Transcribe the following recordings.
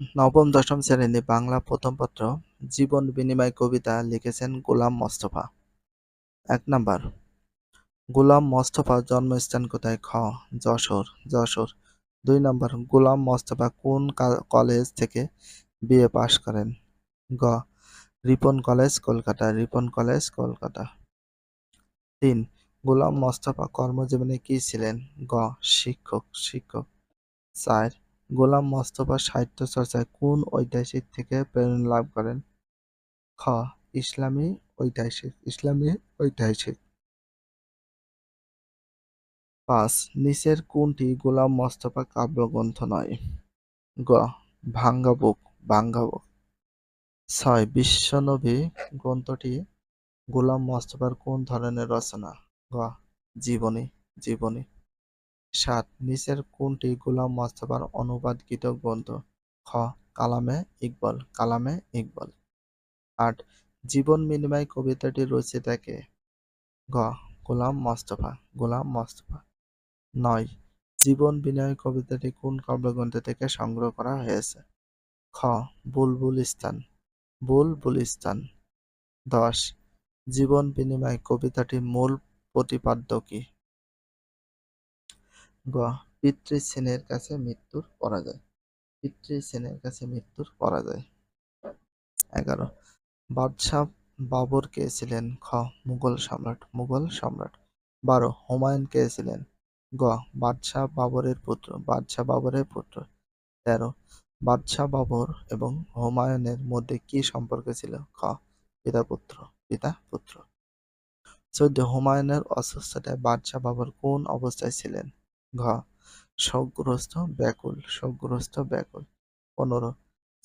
নবম, দশম শ্রেণি বাংলা প্রথম পত্র, জীবন বিনিময় কবিতা লিখেছেন গোলাম মোস্তফা। এক নাম্বার, গোলাম মোস্তফা জন্মস্থান কোথায়? খ, যশোর যশোর। দুই নম্বর, গোলাম মোস্তফা কোন কলেজ থেকে বিএ পাশ করেন? গ, রিপন কলেজ, কলকাতা। রিপন কলেজ, কলকাতা। তিন, গোলাম মোস্তফা কর্মজীবনে কি ছিলেন? গ, শিক্ষক শিক্ষক। চার গোলাম মোস্তফা সাহিত্য চর্চায় কোন ঐতিহাসিক থেকে প্রেরণা লাভ করেন? খ, ইসলামী ঐতিহাসিক ইসলামী ঐতিহাসিক। পাঁচ, নিচের কোনটি গোলাম মোস্তফা কাব্যগ্রন্থ নয়? গ, ভাঙ্গা বুক ভাঙ্গা বুক। ছয়, বিশ্বনবী গ্রন্থটি গোলাম মোস্তফার কোন ধরনের রচনা? গ, জীবনী জীবনী। সাত, নিচের কোনটি গোলাম মোস্তফার অনুবাদকৃত গ্রন্থ? খ, কালামে ইকবাল কালামে ইকবাল। আট, জীবন বিনিময় কবিতাটি কে গ গোলাম মোস্তফা গোলাম মোস্তফা। নয়, জীবন বিনিময় কবিতাটি কোন কাব্যগ্রন্থ থেকে সংগ্রহ করা হয়েছে? খ, বুলবুল স্থান বুলবুল স্থান দশ, জীবন বিনিময় কবিতাটির মূল প্রতিপাদ্য কি? গ পিতৃস্নেহের কাছে মৃত্যুর পরাজয়। পিতৃস্নেহের কাছে মৃত্যুর পরাজয়। এগারো, বাদশাহ বাবর কে ছিলেন? খ, মুঘল সম্রাট মুঘল সম্রাট। বারো, হুমায়ুন কে ছিলেন? গ, বাদশাহ বাবরের পুত্র, বাদশাহ বাবরের পুত্র। তেরো, বাদশাহ বাবর এবং হুমায়ুনের মধ্যে কি সম্পর্ক ছিল? খ, পিতা পুত্র পিতা পুত্র। চোদ্দ, হুমায়ুনের অসুস্থতায় বাদশাহ বাবর কোন অবস্থায় ছিলেন? ঘ শোকগ্রস্ত ব্যাকুল শোকগ্রস্ত ব্যাকুল। পনেরো,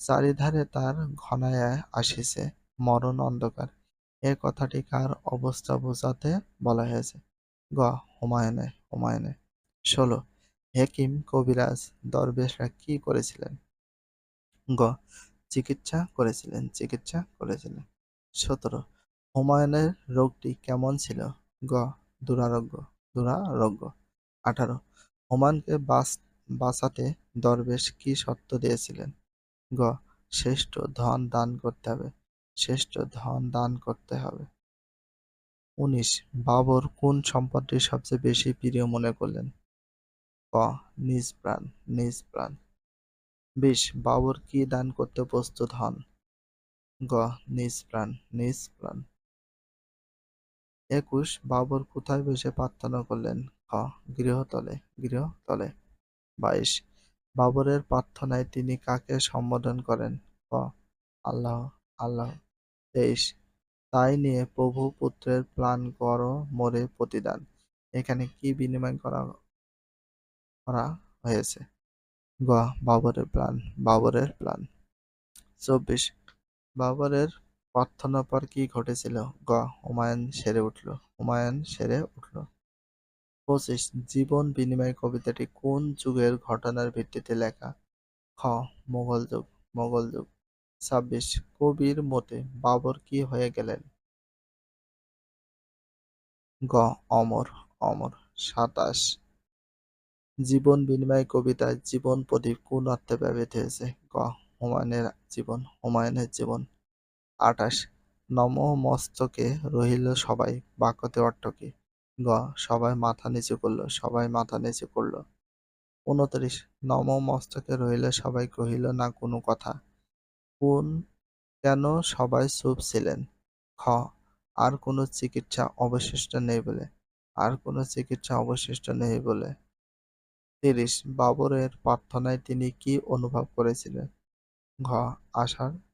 চারিধারে তার ঘনায় আসিছে মরণ অন্ধকার। এ কথাটি কার অবস্থা বোঝাতে বলা হয়েছে? গ হুমায়ুনে হুমায়ুনে ষোলো, হেকিম, কবিরাজ, দরবেশরা কি করেছিলেন? গ চিকিৎসা করেছিলেন চিকিৎসা করেছিলেন। সতেরো, হুমায়ুনের রোগটি কেমন ছিল? গ দুরারোগ্য দুরারোগ্য। আঠারো হুমায়ুনকে বাঁচ- বাঁচাতে দরবেশ কি শর্ত দিয়েছিলেন? গ, শ্রেষ্ঠ ধন দান করতে হবে। শ্রেষ্ঠ ধন দান করতে হবে। উনিশ, বাবর কোন সম্পদটি সবচেয়ে বেশি প্রিয় মনে করলেন? ক, নিজ প্রাণ নিজ প্রাণ। বিশ, বাবর কি দান করতে প্রস্তুত হন? গ, নিজ প্রাণ নিজ প্রাণ। একুশ, বাবর কোথায় বসে প্রার্থনা করলেন? খ গৃহতলে গৃহতলে। বাইশ, বাবরের প্রার্থনায় তিনি কাকে সম্বোধন করেন? ক, আল্লাহ আল্লাহ। তেইশ, তাই নিয়ে প্রভু পুত্রের প্লান করো মোরে প্রতিদান। এখানে কি বিনিময় করা করা হয়েছে? গ, বাবরের প্লান বাবরের প্লান চব্বিশ, বাবরের প্রার্থনা পর কি ঘটেছিল? গ, হুমায়ুন সেরে উঠল, হুমায়ুন সেরে উঠল। পঁচিশ, জীবন বিনিময় কবিতাটি কোন যুগের ঘটনার ভিত্তিতে লেখা? খ, মোগল যুগ মোগল যুগ। ছাব্বিশ, কবির মতে বাবর কি হয়ে গেলেন? গ, অমর অমর, সাতাশ। জীবন বিনিময় কবিতায় জীবন প্রদীপ কোন অর্থে ব্যবহৃত হয়েছে? গ, হুমায়ুনের জীবন হুমায়ুনের জীবন। আঠাশ, নম মস্তকে রহিল সবাই, বাক্যতে অর্থ কি? গ সবাই মাথা নিচু করল, সবাই মাথা নিচু করল। উনত্রিশ নম মস্তকে রহিল সবাই কহিল, না, কোনো কথা। কোন, কেন সবাই চুপ ছিলেন? খ, আর কোনো চিকিৎসা অবশিষ্ট নেই বলে, আর কোনো চিকিৎসা অবশিষ্ট নেই বলে। তিরিশ, বাবরের প্রার্থনায় তিনি কি অনুভব করেছিলেন? ঘ, আশার